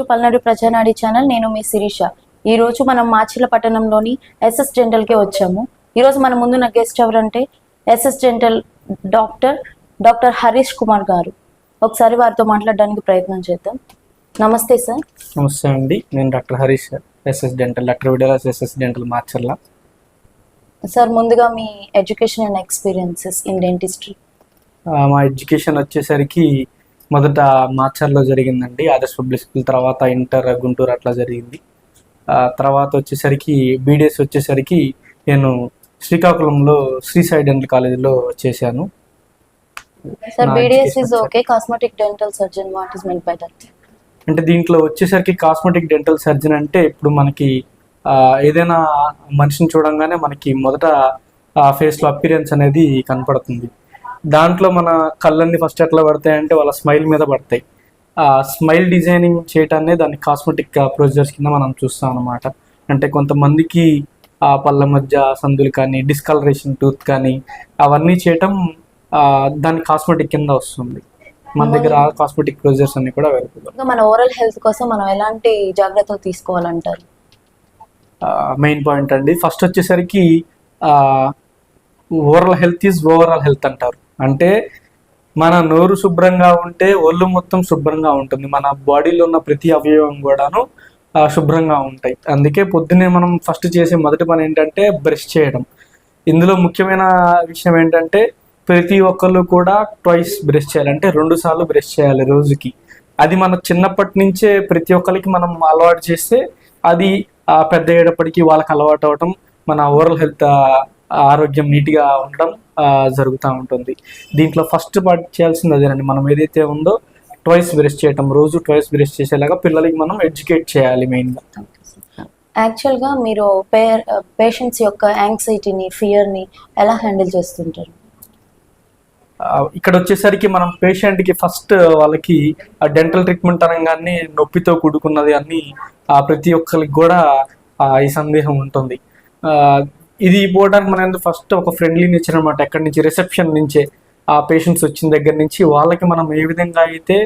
To Palnadu ప్రజానాడి channel. నేను మీ శిరీష. ఈ రోజు మనం మాచిల పట్టణంలోని ఎస్ఎస్ డెంటల్కి వచ్చాము. ఈ రోజు మన ముందున్న గెస్ట్ ఎవరంటే SS dental doctor doctor Harish Kumar garu. ఒకసారి వారితో మాట్లాడడానికి ప్రయత్నం చేద్దాం. నమస్తే సార్. నమస్తే అండి. నేను doctor Harish SS dental doctor విడలాస్ SS dental Macherla sir ముందుగా మీ education and experiences in dentistry. మా ఎడ్యుకేషన్ వచ్చేసరికి మొదట మార్చర్లో జరిగిందండి. ఆదర్శ పబ్లిక్ స్కూల్ తర్వాత ఇంటర్ గుంటూరు అట్లా జరిగింది. ఆ, తర్వాత వచ్చేసరికి బీడిఎస్ వచ్చేసరికి నేను శ్రీకాకుళంలో శ్రీ సాయి డెంటల్ కాలేజీలో చేశాను. Sir BDS is okay cosmetic dental surgeon what is meant by that అంటే దీంట్లో వచ్చేసరికి కాస్మెటిక్ డెంటల్ సర్జన్ అంటే ఇప్పుడు మనకి ఏదైనా మనిషిని చూడంగానే మనకి మొదట ఆ ఫేస్లో అపిరియన్స్ అనేది కనపడుతుంది. దాంట్లో మన కళ్ళన్నీ ఫస్ట్ ఎట్లా పడతాయి అంటే వాళ్ళ స్మైల్ మీద పడతాయి. ఆ స్మైల్ డిజైనింగ్ చేయటాన్ని దాన్ని కాస్మెటిక్ ప్రొసీజర్స్ కింద మనం చూస్తాం అనమాట అంటే కొంతమందికి ఆ పళ్ళ మధ్య సందులు కానీ డిస్కలరేషన్ టూత్ కానీ అవన్నీ చేయటం దాని కాస్మెటిక్ కింద వస్తుంది. మన దగ్గర కాస్మెటిక్ ప్రొసీజర్స్ అన్ని కూడా అవైలబుల్ మన ఓరల్ హెల్త్ కోసం మనం ఎలాంటి జాగ్రత్తలు తీసుకోవాలంటారు? మెయిన్ పాయింట్ అండి. ఫస్ట్ వచ్చేసరికి overall health is overall health అంటారు. అంటే మన నోరు శుభ్రంగా ఉంటే ఒళ్ళు మొత్తం శుభ్రంగా ఉంటుంది. మన బాడీలో ఉన్న ప్రతి అవయవం కూడాను శుభ్రంగా ఉంటాయి. అందుకే పొద్దున్నే మనం ఫస్ట్ చేసే మొదటి పని ఏంటంటే బ్రష్ చేయడం. ఇందులో ముఖ్యమైన విషయం ఏంటంటే ప్రతి ఒక్కళ్ళు కూడా ట్వైస్ బ్రష్ చేయాలంటే రెండు సార్లు బ్రష్ చేయాలి రోజుకి. అది మన చిన్నప్పటి నుంచే ప్రతి ఒక్కరికి మనం అలవాటు చేస్తే అది పెద్ద అయ్యేటప్పటికి వాళ్ళకి అలవాటు అవటం మన ఓవరాల్ హెల్త్ ఆరోగ్యం నీట్గా ఉండడం జరుగుతూ ఉంటుంది. దీంట్లో ఫస్ట్ పార్ట్ చేయాల్సింది అదేనండి. మనం ఏదైతే ఉందో ట్వైస్ బ్రష్ చేయటం రోజు ట్వైస్ బ్రష్ చేసేలాగా పిల్లలకి మనం ఎడ్యుకేట్ చేయాలి మెయిన్గా యాక్చువల్గా మీరు పే పేషెంట్స్ యొక్క యాంగ్జైటీని ఫియర్ని ఎలా హ్యాండిల్ చేస్తుంటారు? ఇక్కడ వచ్చేసరికి మనం పేషెంట్కి ఫస్ట్ వాళ్ళకి ఆ డెంటల్ ట్రీట్మెంట్ అనగానే నొప్పితో కూడుకున్నది అన్ని ఆ, ప్రతి ఒక్కరికి కూడా ఈ సందేహం ఉంటుంది. ఇది పోవడానికి మనం ఫస్ట్ ఒక ఫ్రెండ్లీ నేచర్ అనమాట. ఎక్కడి నుంచి రిసెప్షన్ నుంచే ఆ పేషెంట్స్ వచ్చిన దగ్గర నుంచి వాళ్ళకి మనం ఏ విధంగా అయితే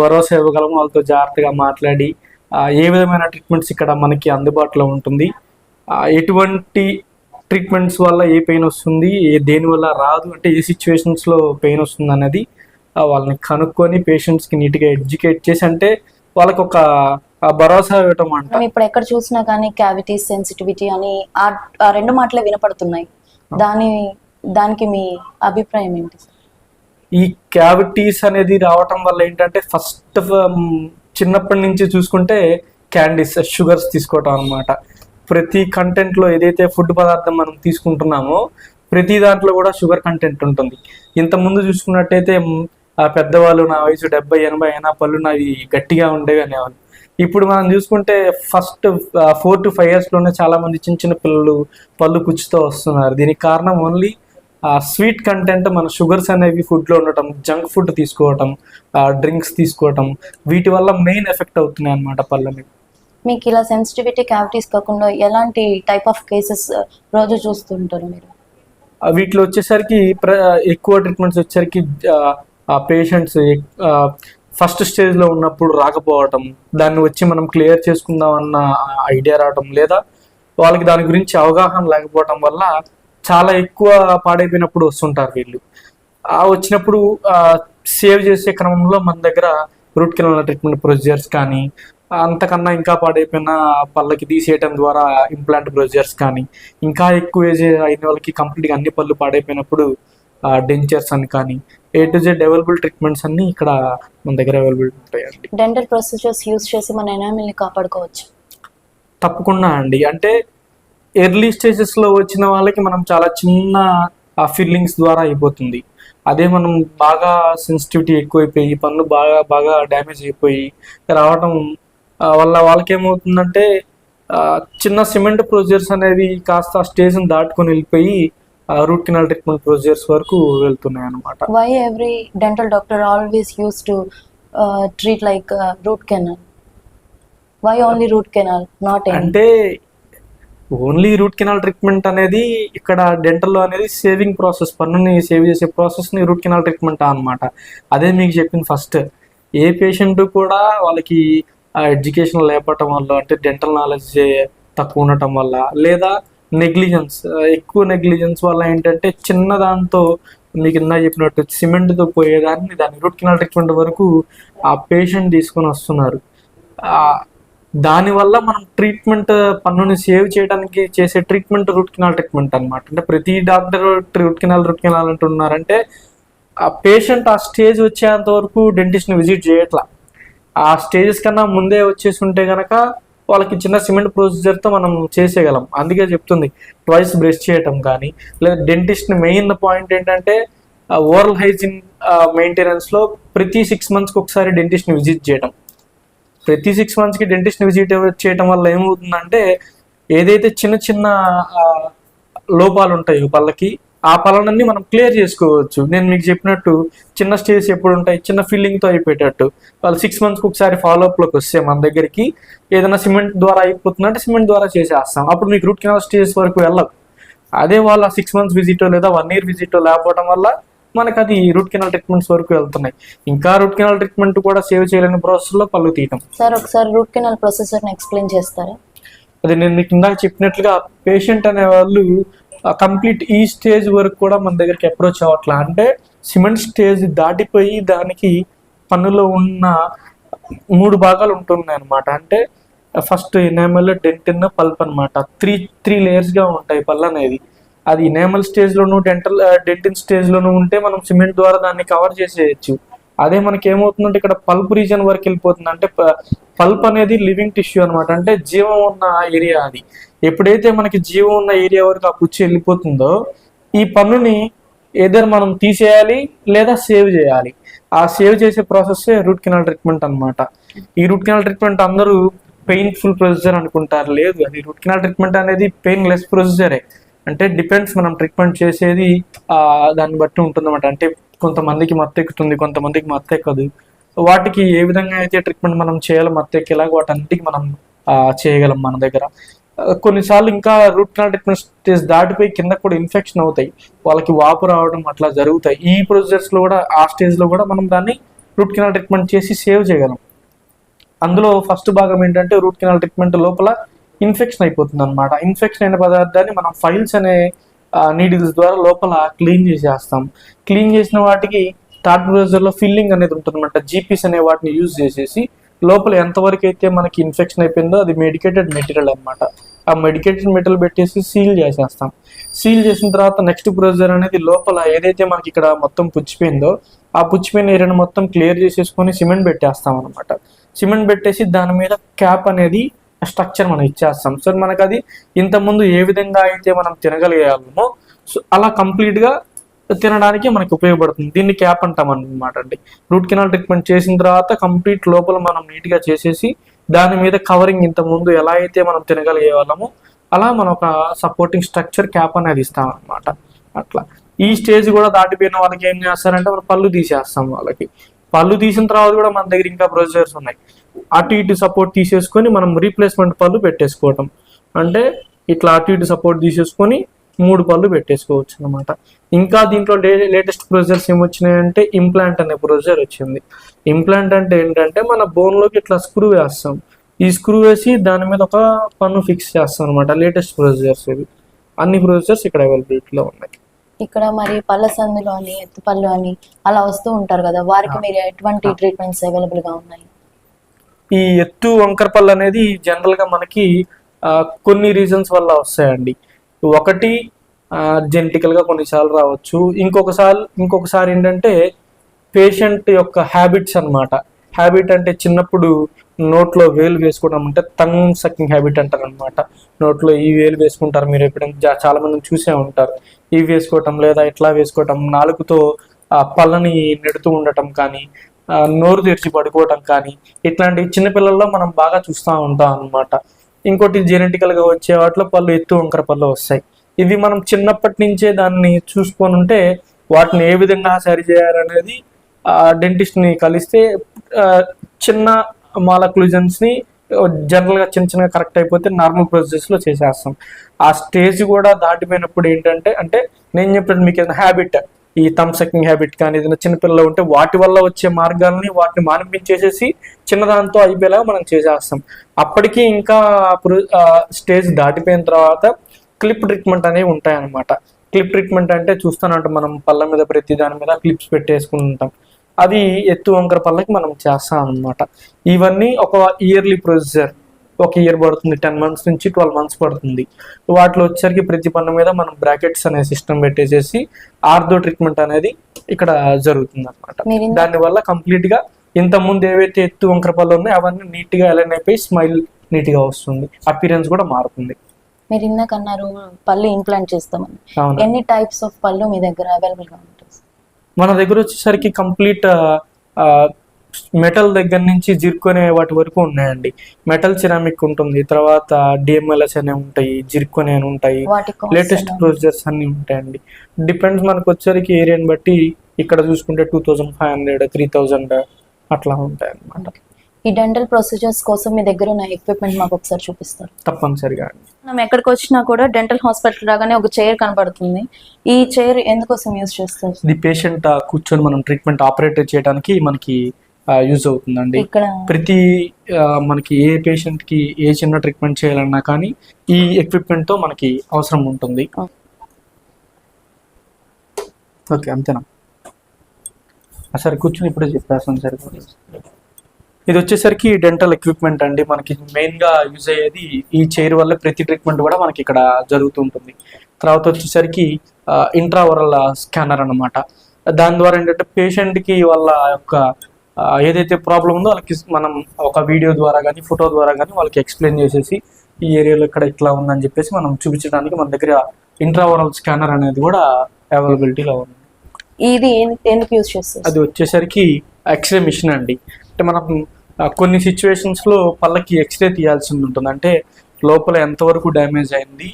భరోసా ఇవ్వగలమో వాళ్ళతో జాగ్రత్తగా మాట్లాడి ఏ విధమైన ట్రీట్మెంట్స్ ఇక్కడ మనకి అందుబాటులో ఉంటుంది ఎటువంటి ట్రీట్మెంట్స్ వల్ల ఏ పెయిన్ వస్తుంది ఏ దేనివల్ల రాదు అంటే ఏ సిచ్యువేషన్స్లో పెయిన్ వస్తుంది అనేది వాళ్ళని కనుక్కొని పేషెంట్స్కి నీట్గా ఎడ్యుకేట్ చేసి అంటే వాళ్ళకి ఒక భరోసా ఇవ్వటం అంట. ఇప్పుడు ఎక్కడ చూసినా కానీ క్యావిటీస్ సెన్సిటివిటీ అని ఆ రెండు మాటలే వినపడుతున్నాయి. దాని దానికి మీ అభిప్రాయం ఏంటి? ఈ క్యావిటీస్ అనేది రావటం వల్ల ఏంటంటే ఫస్ట్ చిన్నప్పటి నుంచి చూసుకుంటే క్యాండీస్ షుగర్స్ తీసుకోవటం అనమాట ప్రతి కంటెంట్లో ఏదైతే ఫుడ్ పదార్థం మనం తీసుకుంటున్నామో ప్రతి దాంట్లో కూడా షుగర్ కంటెంట్ ఉంటుంది. ఇంతకుముందు చూసుకున్నట్టయితే ఆ పెద్దవాళ్ళు నా వయసు డెబ్బై ఎనభై అయినా పళ్ళు నావి గట్టిగా ఉండేవి అనేవాళ్ళు. ఇప్పుడు మనం చూసుకుంటే ఫస్ట్ ఫోర్ టు ఫైవ్ ఇయర్స్లోనే చాలా మంది చిన్న చిన్న పిల్లలు పళ్ళు కుచ్చుతో వస్తున్నారు. దీనికి కారణం ఓన్లీ స్వీట్ కంటెంట్ మన షుగర్స్ అనేవి ఫుడ్లో ఉండటం జంక్ ఫుడ్ తీసుకోవటం డ్రింక్స్ తీసుకోవటం వీటి వల్ల మెయిన్ ఎఫెక్ట్ అవుతున్నాయి అన్నమాట పళ్ళ మీద మీకు ఇలా సెన్సిటివిటీ క్యావిటీస్ కాకుండా ఎలాంటి టైప్ ఆఫ్ కేసెస్ రోజు చూస్తుంటారు మీరు? వీటిలో వచ్చేసరికి ఎక్కువ ట్రీట్మెంట్స్ వచ్చేసరికి పేషెంట్స్ ఫస్ట్ స్టేజ్లో ఉన్నప్పుడు రాకపోవటం దాన్ని వచ్చి మనం క్లియర్ చేసుకుందాం అన్న ఐడియా రావటం లేదా వాళ్ళకి దాని గురించి అవగాహన లేకపోవటం వల్ల చాలా ఎక్కువ పాడైపోయినప్పుడు వస్తుంటారు వీళ్ళు. ఆ వచ్చినప్పుడు సేవ్ చేసే క్రమంలో మన దగ్గర రూట్ కెనాల్ ట్రీట్మెంట్ ప్రొసీజర్స్ కానీ అంతకన్నా ఇంకా పాడైపోయిన పళ్ళకి తీసేయటం ద్వారా ఇంప్లాంట్ ప్రొసీజర్స్ కానీ ఇంకా ఎక్కువ ఏజ్ అయిన వాళ్ళకి కంప్లీట్గా అన్ని పళ్ళు పాడైపోయినప్పుడు డెంచర్స్ అని కానీ A to Z available treatments అన్ని ఇక్కడ మన దగ్గర అవైలబుల్ ఉంటాయండి. డెంటల్ ప్రొసీజర్స్ యూస్ చేసి మన ఎనామిల్ని కాపాడుకోవచ్చు. తప్పకుండా అండి. అంటే ఎర్లీ స్టేజెస్లో వచ్చిన వాళ్ళకి మనం చాలా చిన్న ఫీలింగ్స్ ద్వారా అయిపోతుంది. అదే మనం బాగా సెన్సిటివిటీ ఎక్కువైపోయి పన్ను బాగా బాగా డ్యామేజ్ అయిపోయి రావడం వల్ల వాళ్ళకి ఏమవుతుందంటే చిన్న సిమెంట్ ప్రొసీజర్స్ అనేవి కాస్త స్టేజ్ని దాటుకొని వెళ్ళిపోయి రూట్ కెనాల్ ట్రీట్మెంట్ ప్రొసీజర్స్ వరకు వెళ్తున్నాయి అనమాట why every dental doctor always use to treat like root canal why only root canal not అంటే ఓన్లీ రూట్ కెనాల్ ట్రీట్మెంట్ అనేది ఇక్కడ డెంటల్లో అనేది సేవింగ్ ప్రాసెస్ పన్నుని సేవ్ చేసే ప్రాసెస్ని రూట్ కెనాల్ ట్రీట్మెంట్ అన్నమాట. అదే మీకు చెప్పింది ఫస్ట్ ఏ పేషెంట్ కూడా వాళ్ళకి ఎడ్యుకేషన్ లేపటం వల్ల అంటే డెంటల్ నాలెడ్జ్ తక్కువ ఉండటం వల్ల లేదా నెగ్లిజెన్స్ ఎక్కువ నెగ్లిజెన్స్ వల్ల ఏంటంటే చిన్న దాంతో మీకు ఇందా చెప్పినట్టు సిమెంట్తో పోయేదాన్ని దాని రూట్ కెనాల్ ట్రీట్మెంట్ వరకు ఆ పేషెంట్ తీసుకొని వస్తున్నారు. దానివల్ల మనం ట్రీట్మెంట్ పన్నుని సేవ్ చేయడానికి చేసే ట్రీట్మెంట్ రూట్ కెనాల్ ట్రీట్మెంట్ అన్నమాట. అంటే ప్రతి doctor root canal root canal అంటున్నారంటే ఆ పేషెంట్ ఆ స్టేజ్ వచ్చేంత వరకు డెంటిస్ట్ని విజిట్ చేయట్లా. ఆ స్టేజెస్ కన్నా ముందే వచ్చేసి ఉంటే కనుక వాళ్ళకి చిన్న సిమెంట్ ప్రొసీజర్తో మనం చేసేయగలం. అందుకే చెప్తుంది ట్వైస్ బ్రష్ చేయటం కానీ లేదా డెంటిస్ట్ని మెయిన్ పాయింట్ ఏంటంటే ఓరల్ హైజీన్ మెయింటెనెన్స్లో ప్రతి సిక్స్ మంత్స్కి ఒకసారి డెంటిస్ట్ని విజిట్ చేయటం. ప్రతి సిక్స్ మంత్స్కి డెంటిస్ట్ని విజిట్ చేయటం వల్ల ఏమవుతుందంటే ఏదైతే చిన్న చిన్న లోపాలు ఉంటాయో పళ్ళకి ఆ పళ్ళనన్నీ మనం క్లియర్ చేసుకోవచ్చు. నేను మీకు చెప్పినట్టు చిన్న స్టేజ్ ఎప్పుడు ఉంటాయి చిన్న ఫీలింగ్తో అయిపోయేటట్టు. వాళ్ళు సిక్స్ మంత్స్కి ఒకసారి ఫాలోఅప్లోకి వస్తే మన దగ్గరికి ఏదైనా సిమెంట్ ద్వారా అయిపోతుందంటే సిమెంట్ ద్వారా చేసేస్తాం. అప్పుడు మీకు రూట్ కెనాల్ స్టేజ్ వరకు వెళ్ళవు అదే వాళ్ళ సిక్స్ మంత్స్ విజిటో లేదా వన్ ఇయర్ విజిటో లేకపోవడం వల్ల మనకు అది రూట్ కెనాల్ ట్రీట్మెంట్స్ వరకు వెళ్తున్నాయి. ఇంకా రూట్ కెనాల్ ట్రీట్మెంట్ కూడా సేవ్ చేయలేని ప్రాసెస్లో పళ్ళు తీయటం. సార్ ఒకసారి రూట్ కెనాల్ ప్రొసెసర్ని ఎక్స్ప్లెయిన్ చేస్తారా? అది నేను మీకు ఇందాక చెప్పినట్లుగా పేషెంట్ అనే వాళ్ళు కంప్లీట్ ఈ స్టేజ్ వరకు కూడా మన దగ్గరికి అప్రోచ్ అవ్వట్లా. అంటే సిమెంట్ స్టేజ్ దాటిపోయి దానికి పన్నులో ఉన్న మూడు భాగాలు ఉంటున్నాయి అనమాట అంటే ఫస్ట్ ఎనామల్ డెంటిన్ పల్ప్ అన్నమాట. త్రీ త్రీ లేయర్స్గా ఉంటాయి పళ్ళు అనేది. అది ఎనామల్ స్టేజ్లోను డెంటల్ డెంటిన్ స్టేజ్లోను ఉంటే మనం సిమెంట్ ద్వారా దాన్ని కవర్ చేసేయచ్చు. అదే మనకి ఏమవుతుందంటే ఇక్కడ పల్ప్ రీజన్ వరకు వెళ్ళిపోతుంది. అంటే పల్ప్ అనేది లివింగ్ టిష్యూ అనమాట అంటే జీవం ఉన్న ఏరియా అది. ఎప్పుడైతే మనకి జీవం ఉన్న ఏరియా వరకు ఆ పుచ్చి వెళ్ళిపోతుందో ఈ పన్నుని ఏదైనా మనం తీసేయాలి లేదా సేవ్ చేయాలి. ఆ సేవ్ చేసే ప్రాసెస్ రూట్ కెనాల్ ట్రీట్మెంట్ అన్నమాట. ఈ రూట్ కెనాల్ ట్రీట్మెంట్ అందరూ పెయిన్ఫుల్ ప్రొసీజర్ అనుకుంటారు. లేదు అది రూట్ కెనాల్ ట్రీట్మెంట్ అనేది పెయిన్ లెస్ ప్రొసీజరే. అంటే డిపెండ్స్ మనం ట్రీట్మెంట్ చేసేది దాన్ని బట్టి ఉంటుందన్నమాట. అంటే కొంతమందికి మత్తెక్కుతుంది కొంతమందికి మత్తెక్కదు. సో వాటికి ఏ విధంగా అయితే ట్రీట్మెంట్ మనం చేయాలో మత్తు ఎలాగ వాటన్నిటికి మనం చేయగలం మన దగ్గర. కొన్నిసార్లు ఇంకా రూట్ కెనాల్ ట్రీట్మెంట్ స్టేజ్ దాటిపోయి కింద కూడా ఇన్ఫెక్షన్ అవుతాయి. వాళ్ళకి వాపు రావడం అట్లా జరుగుతాయి. ఈ procedures లో కూడా ఆ స్టేజ్లో లో కూడా మనం దాన్ని రూట్ కెనాల్ ట్రీట్మెంట్ చేసి సేవ్ చేయగలం. అందులో ఫస్ట్ భాగం ఏంటంటే రూట్ కెనాల్ ట్రీట్మెంట్ లోపల ఇన్ఫెక్షన్ అయిపోతుంది అనమాట ఇన్ఫెక్షన్ అయిన పదార్థాన్ని మనం ఫైల్స్ అనే నీడిల్స్ ద్వారా లోపల క్లీన్ చేసేస్తాం. క్లీన్ చేసిన వాటికి థర్డ్లో ఫిల్లింగ్ అనేది ఉంటుందన్నమాట. జీపీస్ అనే వాటిని యూజ్ చేసేసి లోపల ఎంతవరకు అయితే మనకి ఇన్ఫెక్షన్ అయిపోయిందో అది మెడికేటెడ్ మెటీరియల్ అన్నమాట. ఆ మెడికేటెడ్ మెటీరియల్ పెట్టేసి సీల్ చేసేస్తాం. సీల్ చేసిన తర్వాత నెక్స్ట్ ప్రొసీజర్ అనేది లోపల ఏదైతే మనకి ఇక్కడ మొత్తం పుచ్చిపోయిందో ఆ పుచ్చిపోయిన ఏరియాను మొత్తం క్లియర్ చేసేసుకొని సిమెంట్ పెట్టేస్తాం అనమాట సిమెంట్ పెట్టేసి దాని మీద క్యాప్ అనేది స్ట్రక్చర్ మనం ఇచ్చేస్తాం. సో మనకు అది ఇంతకుముందు ఏ విధంగా అయితే మనం తినగలిగామో సో అలా కంప్లీట్గా గా తినడానికి మనకి ఉపయోగపడుతుంది. దీన్ని క్యాప్ అంటాం అనమాట అండి. రూట్ కెనాల్ ట్రీట్మెంట్ చేసిన తర్వాత కంప్లీట్ లోపల మనం నీట్గా చేసేసి దాని మీద కవరింగ్ ఇంత ముందు ఎలా అయితే మనం తినగలిగే వాళ్ళమో అలా మనం ఒక సపోర్టింగ్ స్ట్రక్చర్ క్యాప్ అనేది ఇస్తాం అనమాట అట్లా. ఈ స్టేజ్ కూడా దాటిపోయిన వాళ్ళకి ఏం చేస్తారంటే మనం పళ్ళు తీసేస్తాం వాళ్ళకి. పళ్ళు తీసిన తర్వాత కూడా మన దగ్గర ఇంకా ప్రొసీజర్స్ ఉన్నాయి. అటు ఇటు సపోర్ట్ తీసేసుకొని మనం రీప్లేస్మెంట్ పళ్ళు పెట్టేసుకోవటం. అంటే ఇట్లా అటు ఇటు సపోర్ట్ తీసేసుకొని మూడు పళ్ళు పెట్టేసుకోవచ్చు అనమాట ఇంకా దీంట్లో లేటెస్ట్ ప్రొసీజర్స్ ఏమొచ్చినాయంటే ఇంప్లాంట్ అనే ప్రొసీజర్ వచ్చింది. ఇంప్లాంట్ అంటే ఏంటంటే మన bone లోకి ఇట్లా స్క్రూ వేస్తాం. ఈ స్క్రూ వేసి దాని మీద ఒక పన్ను ఫిక్స్ చేస్తాం అనమాట లేటెస్ట్ ప్రొసీజర్స్ ఇవి. అన్ని ప్రొసీజర్స్ ఇక్కడ అవైలబిలిటీలో ఉన్నాయి. ఇక్కడ మరి పళ్ళ సందులు అని ఎత్తు పళ్ళు అని అలా వస్తూ ఉంటారు కదా వారికి మీరు ఎటువంటి ట్రీట్మెంట్స్ అవైలబుల్గా ఉన్నాయి? ఈ ఎత్తు వంకర పళ్ళు అనేది జనరల్గా మనకి కొన్ని రీజన్స్ వల్ల వస్తాయండి. ఒకటి జెనెటికల్గా కొన్నిసార్లు రావచ్చు. ఇంకొకసారి ఇంకొకసారి ఏంటంటే పేషెంట్ యొక్క హ్యాబిట్స్ అన్నమాట. హ్యాబిట్ అంటే చిన్నప్పుడు నోట్లో వేలు వేసుకోవడం అంటే తంగ్ సకింగ్ హ్యాబిట్ అంటారు అనమాట నోట్లో ఈ వేలు వేసుకుంటారు. మీరు ఎప్పుడైనా చాలామంది చాలా మంది చూసే ఉంటారు. ఇవి వేసుకోవటం లేదా ఇట్లా వేసుకోవటం నాలుగుతో పళ్ళని నెడుతూ ఉండటం కానీ నోరు తెరిచి పడుకోవటం కానీ ఇట్లాంటి చిన్నపిల్లల్లో మనం బాగా చూస్తూ ఉంటాం అన్నమాట. ఇంకోటి జెనెటికల్గా వచ్చే వాటిలో పళ్ళు ఎత్తు వంకర పళ్ళు వస్తాయి. ఇవి మనం చిన్నప్పటి నుంచే దాన్ని చూసుకొని ఉంటే వాటిని ఏ విధంగా సరి చేయాలనేది ఆ డెంటిస్ట్ని కలిస్తే చిన్న మాలక్లూజన్స్ని జనరల్గా చిన్న చిన్నగా కరెక్ట్ అయిపోతే నార్మల్ ప్రొసెస్లో చేసేస్తాం. ఆ స్టేజ్ కూడా దాటిపోయినప్పుడు ఏంటంటే అంటే నేను చెప్పినట్టు మీకు హ్యాబిట్ ఈ థమ్ హ్యాబిట్ కానీ ఏదైనా చిన్నపిల్లలు ఉంటే వాటి వల్ల వచ్చే మార్గాలని వాటిని మానిపించేసేసి చిన్నదాంతో అయిపోయేలాగా మనం చేసేస్తాం. అప్పటికి ఇంకా స్టేజ్ దాటిపోయిన తర్వాత క్లిప్ ట్రీట్మెంట్ అనేవి ఉంటాయన్నమాట. క్లిప్ ట్రీట్మెంట్ అంటే చూస్తానంటే మనం పళ్ళ మీద ప్రతి దాని మీద క్లిప్స్ పెట్టేసుకుని ఉంటాం అది ఎత్తు వంకర పళ్ళకి మనం చేస్తాం అన్నమాట ఇవన్నీ ఒక ఇయర్లీ ప్రొసీజర్. ఒక ఇయర్ పడుతుంది టెన్ మంత్స్ నుంచి ట్వెల్వ్ మంత్స్ పడుతుంది. వాటిలో వచ్చేసరికి ప్రతి పన్ను మీద మనం బ్రాకెట్స్ అనే సిస్టమ్ పెట్టేసేసి ఆర్థో ట్రీట్మెంట్ అనేది ఇక్కడ జరుగుతుంది అనమాట దానివల్ల కంప్లీట్గా ఇంత ముందు ఏవైతే ఎత్తు వంకర పళ్ళు ఉన్నాయో అవన్నీ నీట్గా అలైన్ అయిపోయి స్మైల్ నీట్గా వస్తుంది. అపీరెన్స్ కూడా మారుతుంది. మీరు ఇందాక అన్నారు పళ్ళు ఇంప్లాంట్ చేస్తామని. ఎన్ని టైప్స్ ఆఫ్ పళ్ళు మీ దగ్గర అవైలబుల్గా ఉంటుంది మన దగ్గర వచ్చేసరికి కంప్లీట్ మెటల్ దగ్గర నుంచి జిర్కొనే వాటి వరకు ఉన్నాయండి. మెటల్ సిరామిక్ ఉంటుంది తర్వాత డిఎంఎల్ఎస్ అనే ఉంటాయి జిర్కొనే అని ఉంటాయి లేటెస్ట్? ప్రొసీజర్స్ అన్ని ఉంటాయండి. డిపెండ్స్ మనకు వచ్చేసరికి ఏరియాని బట్టి ఇక్కడ చూసుకుంటే two thousand five hundred three thousand అట్లా ఉంటాయి అన్నమాట ఈ డెంటల్ ప్రొసీజర్స్ కోసం మీ దగ్గర ఉన్న ఎక్విప్మెంట్ మాకు ఒకసారి చూపిస్తారు. తప్పనిసరిగా మనం ఎక్కడికి వచ్చినా కూడా డెంటల్ హాస్పిటల్ రాగానే ఒక చైర్ కనబడుతుంది. ఈ చైర్ ఎందుకోసం యూజ్ చేస్తారు? ఇది పేషెంట్ కూర్చొని మనం ట్రీట్మెంట్ ఆపరేట్ చేయడానికి మనకి యూజ్ అవుతుందండి. ప్రతి మనకి ఏ పేషెంట్కి ఏ చిన్న ట్రీట్మెంట్ చేయాలన్నా కానీ ఈ ఎక్విప్మెంట్తో మనకి అవసరం ఉంటుంది. ఓకే అంతేనా? సరే కూర్చొని ఇప్పుడే చెప్పేస్తాను సరే. ఇది వచ్చేసరికి డెంటల్ ఎక్విప్మెంట్ అండి. మనకి మెయిన్గా యూజ్ అయ్యేది ఈ చైర్ వల్ల ప్రతి ట్రీట్మెంట్ కూడా మనకి ఇక్కడ జరుగుతుంటుంది తర్వాత వచ్చేసరికి ఇంట్రావరల్ స్కానర్ అన్నమాట. దాని ద్వారా ఏంటంటే పేషెంట్కి వాళ్ళ యొక్క ఏదైతే ప్రాబ్లం ఉందో వాళ్ళకి మనం ఒక వీడియో ద్వారా కానీ ఫోటో ద్వారా కానీ వాళ్ళకి ఎక్స్ప్లెయిన్ చేసేసి ఈ ఏరియాలో ఇక్కడ ఇట్లా ఉందని చెప్పేసి మనం చూపించడానికి మన దగ్గర ఇంట్రావరల్ స్కానర్ అనేది కూడా అవైలబిలిటీలో ఉంది. ఇది ఎందుకు యూజ్ చేస్తారు? అది వచ్చేసరికి ఎక్స్రే మిషన్ అండి. అంటే మనం కొన్ని situations లో పళ్ళకి ఎక్స్రే తీయాల్సి ఉంటుంది అంటే లోపల ఎంతవరకు డ్యామేజ్ అయింది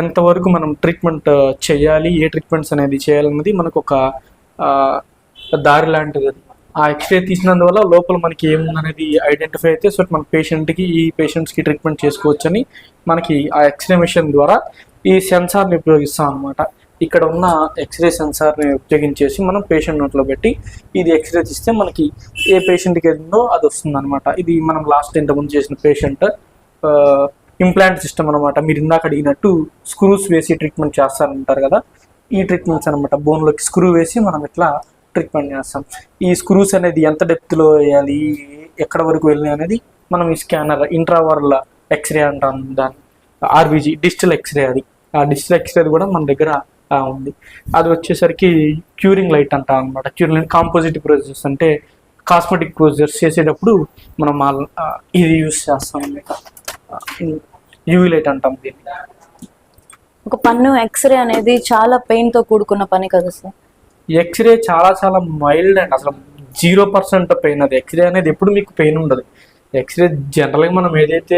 ఎంతవరకు మనం ట్రీట్మెంట్ చేయాలి ఏ ట్రీట్మెంట్స్ అనేది చేయాలన్నది మనకు ఒక దారి లాంటిది అది. ఆ ఎక్స్రే తీసినందువల్ల లోపల మనకి ఏముందనేది ఐడెంటిఫై అయితే సో మన పేషెంట్కి ఈ పేషెంట్స్కి ట్రీట్మెంట్ చేసుకోవచ్చని మనకి ఆ ఎక్స్రే మిషన్ ద్వారా ఈ సెన్సార్ని ఉపయోగిస్తాం అనమాట ఇక్కడ ఉన్న ఎక్స్రే సెన్సార్ని ఉపయోగించేసి మనం పేషెంట్ నోట్లో పెట్టి ఇది ఎక్స్రే తీస్తే మనకి ఏ పేషెంట్కి ఏదో అది వస్తుంది అనమాట ఇది మనం లాస్ట్ ఇంతకుముందు చేసిన పేషెంట్ ఇంప్లాంట్ సిస్టమ్ అనమాట మీరు ఇందాక అడిగినట్టు స్క్రూస్ వేసి ట్రీట్మెంట్ చేస్తారంటారు కదా. ఈ ట్రీట్మెంట్స్ అనమాట బోన్లోకి స్క్రూ వేసి మనం ఇట్లా ట్రీట్మెంట్ చేస్తాం. ఈ స్క్రూస్ అనేది ఎంత డెప్త్లో వేయాలి ఎక్కడ వరకు వెళ్ళినాయి అనేది మనం ఈ స్కానర్ ఇంట్రావర్ల ఎక్స్రే అంటాం దాన్ని. ఆర్బీజీ డిజిటల్ ఎక్స్రే అది. ఆ డిజిటల్ ఎక్స్రే కూడా మన దగ్గర ఉంది. అది వచ్చేసరికి క్యూరింగ్ లైట్ అంటాం అనమాట క్యూరింగ్ లైట్ కాంపోజిట్ ప్రొసెస్ అంటే కాస్మెటిక్ ప్రొసెస్ చేసేటప్పుడు మనం ఇది యూస్ చేస్తాం అనమాట యూవీ లైట్ అంటాం దీన్ని. ఒక పన్ను ఎక్స్రే అనేది చాలా పెయిన్తో కూడుకున్న పని కదా సార్. ఎక్స్రే చాలా చాలా మైల్డ్ అండ్. అసలు జీరో పర్సెంట్ పెయిన్ అది. ఎక్స్రే అనేది ఎప్పుడు మీకు పెయిన్ ఉండదు. ఎక్స్రే జనరల్గా మనం ఏదైతే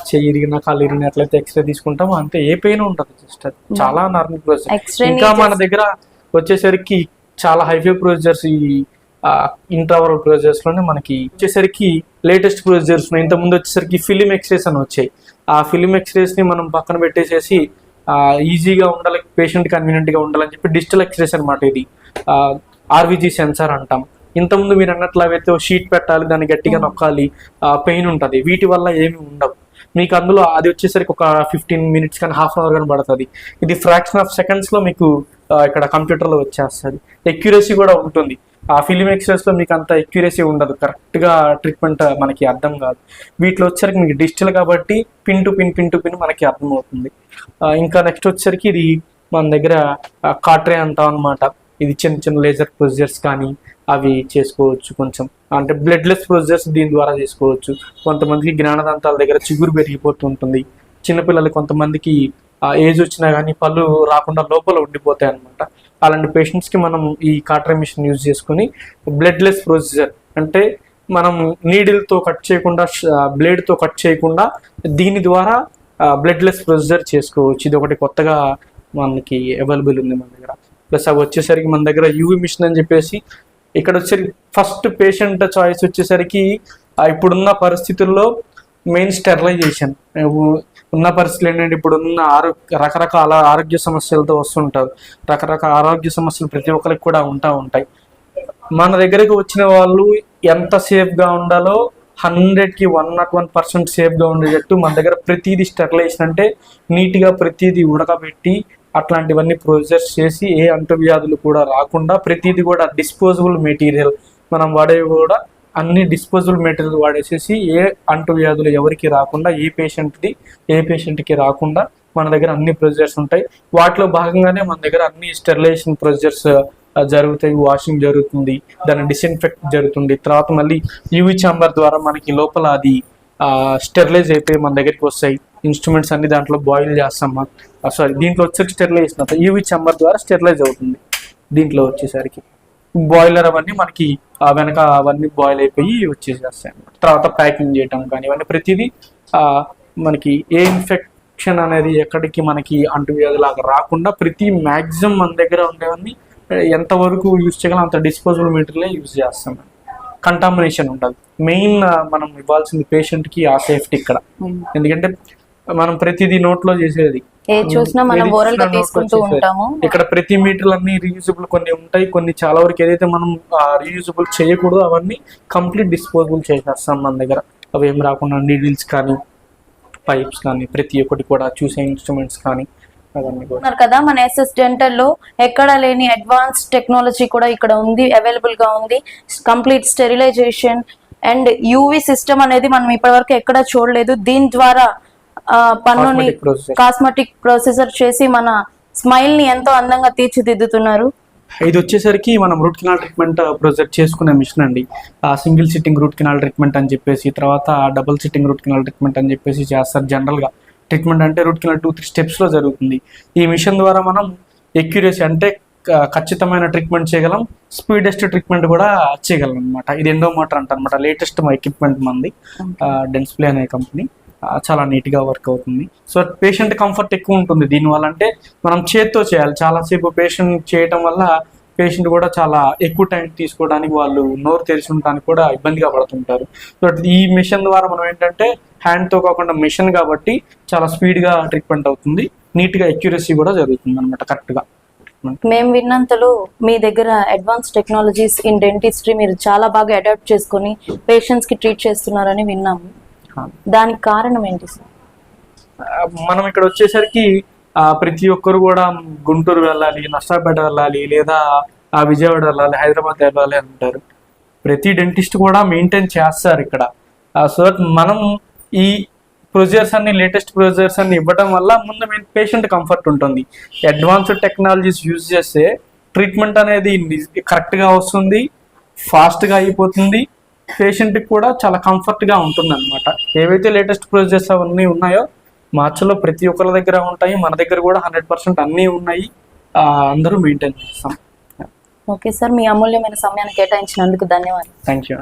చెయ్యి ఇరిగినా కాళ్ళు ఇరిగినా ఎట్లయితే ఎక్స్రే తీసుకుంటామో అంతే. ఏ పెయిన్ ఉండదు. జస్ట్ అది చాలా నార్మల్ ప్రాసెస్ ఇంకా మన దగ్గర వచ్చేసరికి చాలా హైఫై ప్రొసీజర్స్ ఈ ఇంట్రావరల్ ప్రొసీజర్స్లోనే మనకి వచ్చేసరికి లేటెస్ట్ ప్రొసీజర్స్ ఇంత ముందు వచ్చేసరికి ఫిలిం ఎక్స్రేస్ అని వచ్చాయి. ఆ ఫిలిం ఎక్స్రేస్ని మనం పక్కన పెట్టేసేసి ఈజీగా ఉండాలి పేషెంట్ కన్వీనియంట్గా ఉండాలని చెప్పి డిజిటల్ ఎక్స్రేస్ అనమాట ఇది. ఆర్విజీ సెన్సార్ అంటాం. ఇంతకుముందు మీరు అన్నట్లు అవైతే షీట్ పెట్టాలి దాన్ని గట్టిగా నొక్కాలి పెయిన్ ఉంటుంది. వీటి వల్ల ఏమి ఉండవు. మీకు అందులో అది వచ్చేసరికి ఒక ఫిఫ్టీన్ మినిట్స్ కానీ హాఫ్ అన్ అవర్ కానీ పడుతుంది. ఇది ఫ్రాక్షన్ ఆఫ్ సెకండ్స్లో మీకు ఇక్కడ కంప్యూటర్లో వచ్చేస్తుంది. ఎక్యురసీ కూడా ఉంటుంది. ఆ ఫిలిం ఎక్స్ప్రెస్లో మీకు అంత ఎక్యురసీ ఉండదు. కరెక్ట్గా ట్రీట్మెంట్ మనకి అర్థం కాదు. వీటిలో వచ్చేసరికి మీకు డిజిటల్ కాబట్టి pin to pin pin to pin మనకి అర్థం అవుతుంది ఇంకా నెక్స్ట్ వచ్చేసరికి ఇది మన దగ్గర కాట్రే అంటాం అనమాట ఇది చిన్న చిన్న లేజర్ ప్రొసీజర్స్ కానీ అవి చేసుకోవచ్చు కొంచెం. అంటే బ్లడ్లెస్ ప్రొసీజర్స్ దీని ద్వారా చేసుకోవచ్చు. కొంతమందికి జ్ఞానదంతాల దగ్గర చిగురు పెరిగిపోతుంటుంది చిన్నపిల్లలు కొంతమందికి ఏజ్ వచ్చినా కానీ పళ్ళు రాకుండా లోపల ఉండిపోతాయి అనమాట అలాంటి పేషెంట్స్కి మనం ఈ కాట్రే మిషన్ యూజ్ చేసుకుని బ్లడ్లెస్ ప్రొసీజర్ అంటే మనం నీడిల్తో కట్ చేయకుండా బ్లేడ్తో కట్ చేయకుండా దీని ద్వారా బ్లడ్లెస్ ప్రొసీజర్ చేసుకోవచ్చు. ఇది ఒకటి కొత్తగా మనకి అవైలబుల్ ఉంది మన దగ్గర. ప్లస్ అవి వచ్చేసరికి మన దగ్గర యూవి మిషన్ అని చెప్పేసి ఇక్కడ వచ్చేసరికి ఫస్ట్ పేషెంట్ చాయిస్ వచ్చేసరికి ఇప్పుడున్న పరిస్థితుల్లో మెయిన్ స్టెరిలైజేషన్ ఉన్న పరిస్థితులు ఏంటంటే ఇప్పుడు ఉన్న ఆరోగ్య రకరకాల ఆరోగ్య సమస్యలతో వస్తుంటారు. రకరకాల ఆరోగ్య సమస్యలు ప్రతి ఒక్కరికి కూడా ఉంటా ఉంటాయి. మన దగ్గరికి వచ్చిన వాళ్ళు ఎంత సేఫ్గా ఉండాలో హండ్రెడ్కి వన్ నాట్ వన్ పర్సెంట్ సేఫ్గా ఉండేటట్టు మన దగ్గర ప్రతిదీ స్టెరిలైజేషన్ అంటే నీట్గా ప్రతిదీ ఉడకబెట్టి అట్లాంటివన్నీ ప్రొసెస్ చేసి ఏ అంటువ్యాధులు కూడా రాకుండా ప్రతిదీ కూడా డిస్పోజబుల్ మెటీరియల్ మనం వాడేవి కూడా అన్ని డిస్పోజబుల్ మెటీరియల్ వాడేసేసి ఏ అంటువ్యాధులు ఎవరికి రాకుండా ఏ పేషెంట్ది ఏ పేషెంట్కి రాకుండా మన దగ్గర అన్ని ప్రొసీజర్స్ ఉంటాయి. వాటిలో భాగంగానే మన దగ్గర అన్ని స్టెరిలైజేషన్ ప్రొసీజర్స్ జరుగుతాయి. వాషింగ్ జరుగుతుంది దాని డిస్ఇన్ఫెక్ట్ జరుగుతుంది. తర్వాత మళ్ళీ యూవి చాంబర్ ద్వారా మనకి లోపల అది స్టెరిలైజ్ అయిపోయి మన దగ్గరికి వస్తాయి. ఇన్స్ట్రుమెంట్స్ అన్ని దాంట్లో బాయిల్ చేస్తాం సారీ దీంట్లో వచ్చేసరికి స్టెరిలైజేషన్ అవుతాయి యూవి చాంబర్ ద్వారా స్టెరిలైజ్ అవుతుంది. దీంట్లో వచ్చేసరికి. బాయిలర్ అవన్నీ మనకి ఆ వెనక అవన్నీ బాయిల్ అయిపోయి వచ్చేసేస్తాయి తర్వాత ప్యాకింగ్ చేయటం కానీ ఇవన్నీ ప్రతిదీ ఆ, మనకి ఏ ఇన్ఫెక్షన్ అనేది ఎక్కడికి మనకి అంటువ్యాధులాగా రాకుండా ప్రతి మ్యాక్సిమం మన దగ్గర ఉండేవన్నీ ఎంతవరకు యూజ్ చేయగలం అంత డిస్పోజబుల్ మెటీరియల్ యూజ్ చేస్తాం కంటామినేషన్ ఉండదు. మెయిన్ మనం ఇవ్వాల్సింది పేషెంట్కి ఆ సేఫ్టీ ఇక్కడ. ఎందుకంటే మనం ప్రతిదీ నోట్లో చేసేది ఏది చూసినా మనం ఓరల్గా తీసుకుంటూ. ఉంటాము. ఇక్కడ ప్రతి మీటర్ అన్ని రీయూజబుల్ కొన్ని ఉంటాయి కొన్ని చాలా వరకు ఏదైతే మనం రీయూజబుల్ చేయకూడదు అవన్నీ కంప్లీట్ డిస్పోజబుల్ చేసేస్తాం మన దగ్గర. అవి ఏం రాకుండా నీడిల్స్ కానీ పైప్స్ కానీ ప్రతి ఒక్కటి కూడా చూసే ఇన్స్ట్రుమెంట్స్ కానీ ఉన్నారు కదా మన ఎస్ఎస్ డెంటల్లో ఎక్కడ లేని అడ్వాన్స్ టెక్నాలజీ కూడా ఇక్కడ ఉంది అవైలబుల్గా ఉంది. Complete sterilization and UV system అనేది మనం ఇప్పటివరకు ఎక్కడ చూడలేదు. దీని ద్వారా పన్నుని. కాస్మెటిక్ ప్రొసెసర్ చేసి మన స్మైల్ని ఎంతో అందంగా తీర్చిదిద్దుతున్నారు. ఇది వచ్చేసరికి మనం రూట్ కెనాల్ ట్రీట్మెంట్ ప్రొజెక్ట్ చేసుకునే మిషన్ అండి. ఆ single sitting root canal treatment అని చెప్పేసి తర్వాత double sitting root canal treatment అని చెప్పేసి చేస్తారు జనరల్గా ట్రీట్మెంట్ అంటే రూట్ కెనాల్ టూ త్రీ స్టెప్స్లో జరుగుతుంది. ఈ మిషన్ ద్వారా మనం ఎక్యురసీ అంటే ఖచ్చితమైన ట్రీట్మెంట్ చేయగలం స్పీడెస్ట్ ట్రీట్మెంట్ కూడా చేయగలం అనమాట ఇది ఎండో మోటార్ అంట అనమాట లేటెస్ట్ ఎక్విప్మెంట్ మంది డెన్స్ప్లే అనే కంపెనీ చాలా నీట్గా వర్క్ అవుతుంది. సో పేషెంట్ కంఫర్ట్ ఎక్కువ ఉంటుంది. దీనివల్ల అంటే మనం చేత్తో చేయాలి. చాలాసేపు పేషెంట్ చేయటం వల్ల పేషెంట్ కూడా చాలా ఎక్కువ టైం తీసుకోవడానికి వాళ్ళు నోరు తెరిచి ఉండడానికి కూడా ఇబ్బందిగా పడుతుంటారు. సో ఈ మిషన్ ద్వారా మనం ఏంటంటే హ్యాండ్తో కాకుండా మిషన్ కాబట్టి చాలా స్పీడ్గా ట్రీట్మెంట్ అవుతుంది. నీట్గా అక్యురసీ కూడా జరుగుతుంది అనమాట కరెక్ట్గా. మేము విన్నంతలో మీ దగ్గర అడ్వాన్స్ టెక్నాలజీస్ ఇన్ డెంటిస్ట్రీ మీరు చాలా బాగా అడాప్ట్ చేసుకొని పేషెంట్స్కి ట్రీట్ చేస్తున్నారని విన్నాము. దానికి కారణం ఏంటి సార్? మనం ఇక్కడ వచ్చేసరికి ప్రతి ఒక్కరు కూడా గుంటూరు వెళ్ళాలి నష్టాపేట వెళ్ళాలి లేదా విజయవాడ వెళ్ళాలి హైదరాబాద్ వెళ్ళాలి అంటారు. ప్రతి డెంటిస్ట్ కూడా మెయింటైన్ చేస్తారు ఇక్కడ. సో మనం ఈ ప్రొసీజర్స్ అన్ని లేటెస్ట్ ప్రొసీజర్స్ అన్ని ఇవ్వడం వల్ల ముందు పేషెంట్ కంఫర్ట్ ఉంటుంది. అడ్వాన్స్డ్ టెక్నాలజీస్ యూజ్ చేస్తే ట్రీట్మెంట్ అనేది కరెక్ట్గా వస్తుంది ఫాస్ట్గా అయిపోతుంది పేషెంట్కి కూడా చాలా కంఫర్ట్గా ఉంటుంది అనమాట ఏవైతే లేటెస్ట్ ప్రొసీజర్స్ అవన్నీ ఉన్నాయో మార్చిలో ప్రతి ఒక్కరి దగ్గర ఉంటాయి. మన దగ్గర కూడా హండ్రెడ్ పర్సెంట్ అన్నీ ఉన్నాయి. అందరూ మెయింటైన్ చేస్తాం. ఓకే సార్ మీ అమూల్యమైన సమయాన్ని కేటాయించినందుకు ధన్యవాదాలు. Thank you